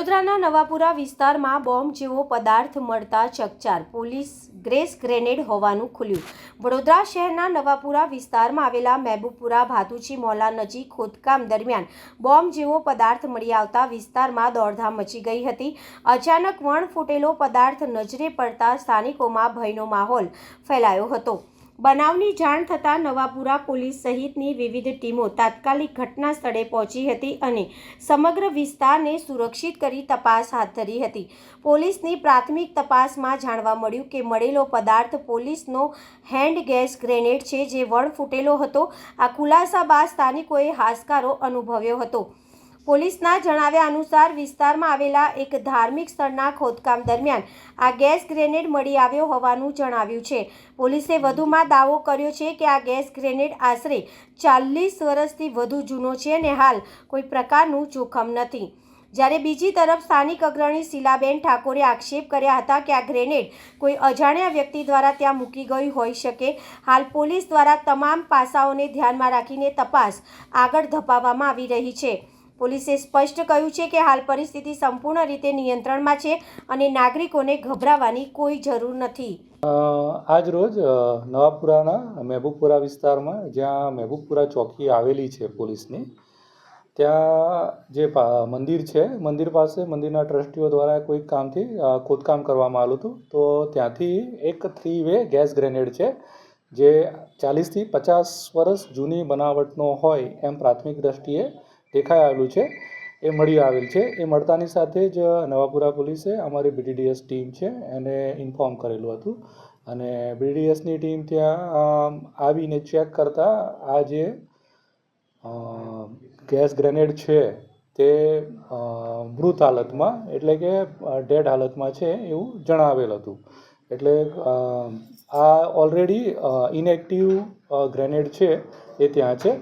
વડોદરાના નવાપુરા વિસ્તારમાં બોમ્બ જેવો પદાર્થ મળતા ચકચાર. પોલીસ ગ્રેસ ગ્રેનેડ હોવાનું ખુલ્યું. વડોદરા શહેરના નવાપુરા વિસ્તારમાં આવેલા મહેબુપુરા ભાતુચી મોલા નજીક ખોદકામ દરમિયાન બોમ્બ જેવો પદાર્થ મળી આવતા વિસ્તારમાં દોડધામ મચી ગઈ હતી. અચાનક વણ ફૂટેલો પદાર્થ નજરે પડતા સ્થાનિકોમાં ભયનો માહોલ ફેલાયો હતો. બનાવની જાણ થતાં નવાપુરા પોલીસ સહિતની વિવિધ ટીમો તાત્કાલિક ઘટના સ્થળે પહોંચી હતી અને સમગ્ર વિસ્તારને સુરક્ષિત કરી તપાસ હાથ ધરી હતી. પોલીસની પ્રાથમિક તપાસમાં જાણવા મળ્યું કે મળેલો પદાર્થ પોલીસનો હેન્ડ ગેસ ગ્રેનેડ છે, જે વણ ફૂટેલો હતો. આ ખુલાસા બાદ સ્થાનિકોએ હાશકારો અનુભવ્યો હતો. પોલીસના જણાવ્યા અનુસાર વિસ્તારમાં આવેલા એક ધાર્મિક સ્થળના ખોદકામ દરમિયાન આ ગેસ ગ્રેનેડ મળી આવ્યો હોવાનું જણાવ્યું છે. પોલીસે વધુમાં દાવો કર્યો છે કે આ ગેસ ગ્રેનેડ આશરે ચાલીસ વર્ષથી વધુ જૂનો છે અને હાલ કોઈ પ્રકારનું જોખમ નથી. જ્યારે બીજી તરફ સ્થાનિક અગ્રણી શીલાબેન ઠાકોરે આક્ષેપ કર્યા હતા કે આ ગ્રેનેડ કોઈ અજાણ્યા વ્યક્તિ દ્વારા ત્યાં મૂકી ગઈ હોઈ શકે, હાલ પોલીસ દ્વારા તમામ પાસાઓને ધ્યાનમાં રાખીને તપાસ આગળ ધપાવવામાં આવી રહી છે. પોલીસે સ્પષ્ટ કહ્યું છે કે હાલ પરિસ્થિતિ સંપૂર્ણ રીતે નિયંત્રણમાં છે અને નાગરિકોને ગભરાવાની કોઈ જરૂર નથી. આજ રોજ નવાપુરાના મહેબૂબપુરા વિસ્તારમાં જ્યાં મહેબૂબપુરા ચોકી આવેલી છે પોલીસની, ત્યાં જે મંદિર છે, મંદિર પાસે મંદિરના ટ્રસ્ટીઓ દ્વારા કોઈક કામથી ખોદકામ કરવામાં આવ્યું હતું. તો ત્યાંથી એક થ્રી વે ગેસ ગ્રેનેડ છે, જે ચાલીસથી પચાસ વર્ષ જૂની બનાવટનો હોય એમ પ્રાથમિક દ્રષ્ટિએ દેખાઈ આવેલું છે. એ મળી આવેલ છે. એ મળતાની સાથે જ નવાપુરા પોલીસે અમારી બીડીડીએસ ટીમ છે એને ઇન્ફોર્મ કરેલું હતું. અને બીડીડીએસની ટીમ ત્યાં આવીને ચેક કરતાં આ જે ગેસ ગ્રેનેડ છે તે મૃત હાલતમાં, એટલે કે ડેડ હાલતમાં છે એવું જણાવેલ હતું. એટલે આ ઓલરેડી ઇનએક્ટિવ ગ્રેનેડ છે એ ત્યાં છે.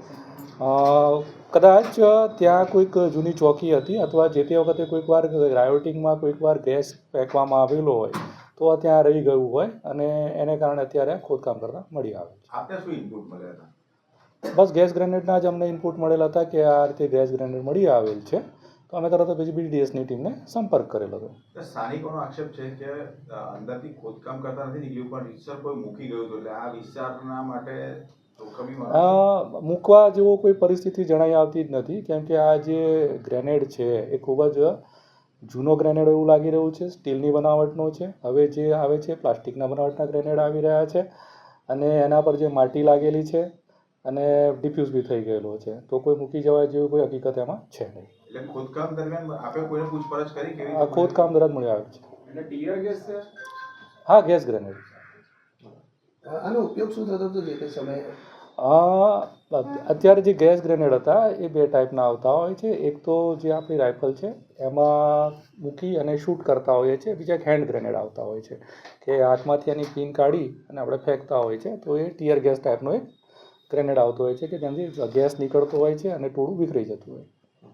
કદાચ ત્યાં કોઈક જૂની ચોકી હતી અથવા જે તે વખતે કોઈક વાર રાયોટિંગમાં કોઈક વાર ગેસ ફેંકવામાં આવેલો હોય તો ત્યાં રહી ગયું હોય અને એને કારણે અત્યારે ખોદકામ કરતાં મળી આવે છે. આપને શું ઇનપુટ મળ્યા હતા? બસ ગેસ ગ્રેનેડના જ અમને ઇનપુટ મળેલા હતા કે આ રીતે ગેસ ગ્રેનેડ મળી આવેલ છે. તો અમે તરત જ બીડીડીએસની ટીમને સંપર્ક કરેલો હતો. તો સ્થાનિકોનો આક્ષેપ છે કે અંદરથી ખોદકામ કરતા નથી નીકળ્યું પણ રીતસર કોઈ મૂકી ગયું હતું. એટલે આ વિસ્તારના માટે મૂકવા જેવો કોઈ પરિસ્થિતિ જણાઈ આવતી જ નથી કેમ કે આ જે ગ્રેનેડ છે એ ખૂબ જ જૂનો ગ્રેનેડ એવું લાગી રહ્યું છે સ્ટીલની બનાવટનો છે. હવે જે આવે છે પ્લાસ્ટિકના બનાવટના ગ્રેનેડ આવી રહ્યા છે અને એના પર જે માટી લાગેલી છે અને ડિફ્યુઝ બી થઈ ગયેલો છે. તો કોઈ મૂકી જવાય જેવી કોઈ હકીકત એમાં છે નહીં. એટલે ખોદકામ દરમિયાન કોઈને પૂછપરછ કરી આ ખોદકામ દરજ મળી આવે છે. એટલે ટીયર ગેસ છે? હા ગેસ ગ્રેનેડ આનો ઉપયોગ શું થતો હતો જે તે સમયે? અત્યારે જે ગેસ ગ્રેનેડ હતા, એ બે ટાઈપના આવતા હોય છે. એક તો જે આપણી રાઇફલ છે, એમાં મૂકી અને શૂટ કરતા હોઈએ છીએ. બીજા એક હેન્ડ ગ્રેનેડ આવતા હોય છે, કે હાથમાંથી એની પિન કાઢી અને આપણે ફેંકતા હોય છે. તો એ ટીયર ગેસ ટાઈપનો એક ગ્રેનેડ આવતો હોય છે, કે જેનાથી ગેસ નીકળતો હોય છે અને ટોળું વિખરાઈ જતું હોય.